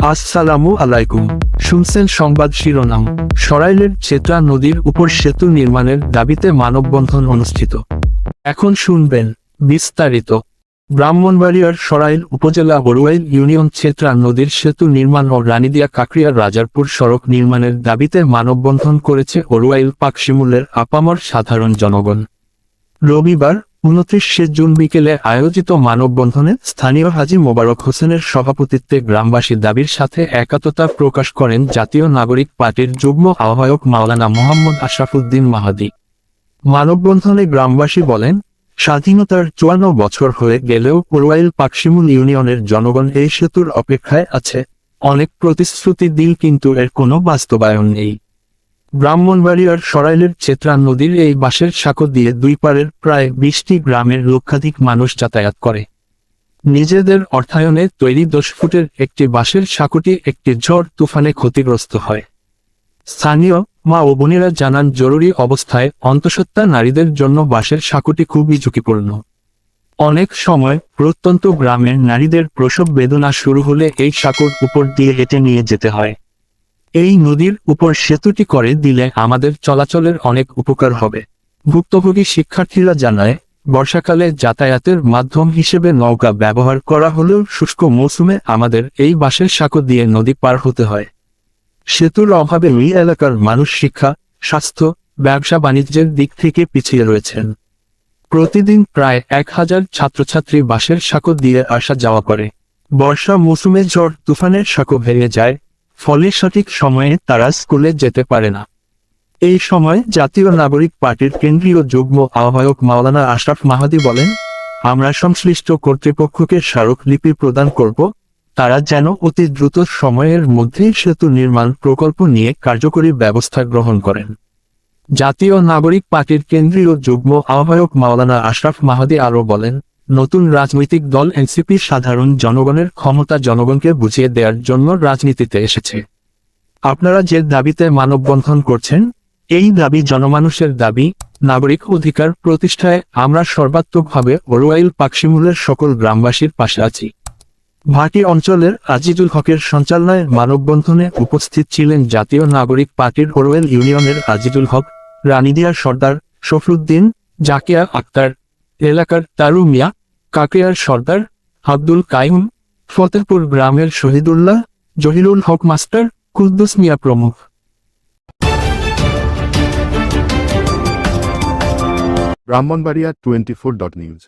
আসসালামু আলাইকুম। শুনছেন সংবাদ শিরোনাম। সরাইলের চেত্রা নদীর উপর সেতু নির্মাণের দাবিতে মানববন্ধন অনুষ্ঠিত। এখন শুনবেন বিস্তারিত। ব্রাহ্মণবাড়িয়ার সরাইল উপজেলা বড়ুয়াইল ইউনিয়ন চেত্রা নদীর সেতু নির্মাণ ও রানীদিয়া কাকরিয়ার রাজারপুর সড়ক নির্মাণের দাবিতে মানববন্ধন করেছে অরুয়াইল পাকশিমুলের আপামর সাধারণ জনগণ। রবিবার উনত্রিশে জুন বিকেলে আয়োজিত মানববন্ধনে স্থানীয় হাজি মোবারক হোসেনের সভাপতিত্বে গ্রামবাসীর দাবির সাথে একাত্মতা প্রকাশ করেন জাতীয় নাগরিক পার্টির যুগ্ম আহ্বায়ক মাওলানা মোহাম্মদ আশরাফুদ্দিন মাহাদি। মানববন্ধনে গ্রামবাসী বলেন, স্বাধীনতার চুয়ান্ন বছর হয়ে গেলেও পুরওয়াইল পাকশিমুল ইউনিয়নের জনগণ এই সেতুর অপেক্ষায় আছে। অনেক প্রতিশ্রুতি দিল কিন্তু এর কোনো বাস্তবায়ন নেই। ব্রাহ্মণবাড়িয়ার সরাইলের চেত্রা নদীর এই বাঁশের সাঁকো দিয়ে দুই পারের প্রায় বিশটি গ্রামের লক্ষাধিক মানুষ যাতায়াত করে। নিজেদের অর্থায়নে তৈরি দশ ফুটের একটি বাঁশের সাঁকোটি একটি ঝড় তুফানে ক্ষতিগ্রস্ত হয়। স্থানীয় মা ও বোনেরা জানান, জরুরি অবস্থায় অন্তঃসত্ত্বা নারীদের জন্য বাঁশের সাঁকোটি খুবই ঝুঁকিপূর্ণ। অনেক সময় প্রত্যন্ত গ্রামের নারীদের প্রসব বেদনা শুরু হলে এই সাঁকোর উপর দিয়ে হেঁটে নিয়ে যেতে হয়। এই নদীর উপর সেতুটি করে দিলে আমাদের চলাচলের অনেক উপকার হবে। ভুক্তভোগী শিক্ষার্থীরা জানায়, বর্ষাকালে যাতায়াতের মাধ্যম হিসেবে নৌকা ব্যবহার করা হলেও শুষ্ক মৌসুমে আমাদের এই বাঁশের সাঁকো দিয়ে নদী পার হতে হয়। সেতুর অভাবে এই এলাকার মানুষ শিক্ষা, স্বাস্থ্য, ব্যবসা বাণিজ্যের দিক থেকে পিছিয়ে রয়েছেন। প্রতিদিন প্রায় এক হাজার ছাত্রছাত্রী বাঁশের সাঁকো দিয়ে আসা যাওয়া করে। বর্ষা মৌসুমে ঝড় তুফানের সাঁকো ভেঙে যায় ফলে সঠিক সময়ে তারা স্কুলে যেতে পারে না। এই সময় জাতীয় নাগরিক পার্টির কেন্দ্রীয় যুগ্ম আহ্বায়ক মাওলানা আশরাফ মাহাদি বলেন, আমরা সংশ্লিষ্ট কর্তৃপক্ষকে স্মারকলিপি প্রদান করব, তারা যেন অতি দ্রুত সময়ের মধ্যেই সেতু নির্মাণ প্রকল্প নিয়ে কার্যকরী ব্যবস্থা গ্রহণ করেন। জাতীয় নাগরিক পার্টির কেন্দ্রীয় যুগ্ম আহ্বায়ক মাওলানা আশরাফ মাহাদি আরও বলেন নতুন রাজনৈতিক দল এনসিপি সাধারণ জনগণের ক্ষমতা জনগণকে বুঝিয়ে দেওয়ার জন্য রাজনীতিতে এসেছে। আপনারা যে দাবিতে মানববন্ধন করছেন, এই দাবি জনমানুষের দাবি, নাগরিক অধিকার প্রতিষ্ঠায় আমরা সর্বাত্মকভাবে ওরওয়াইল পাকশিমুলের সকল গ্রামবাসীর পাশে আছি। ভাটি অঞ্চলের আজিজুল হকের সঞ্চালনায় মানববন্ধনে উপস্থিত ছিলেন জাতীয় নাগরিক পার্টির ওরওয়েল ইউনিয়নের আজিজুল হক রানিদিয়া সর্দার, শফরুদ্দিন, জাকিয়া আক্তার, এলাকার তারু মিয়া কাকরিয়ার সর্দার, আব্দুল কাইম ফতেহপুর গ্রামের শহীদুল্লাহ, জহিরুল হক মাস্টার কুদ্দুস মিয়া প্রমুখ। Brahmanbaria twenty four dot news.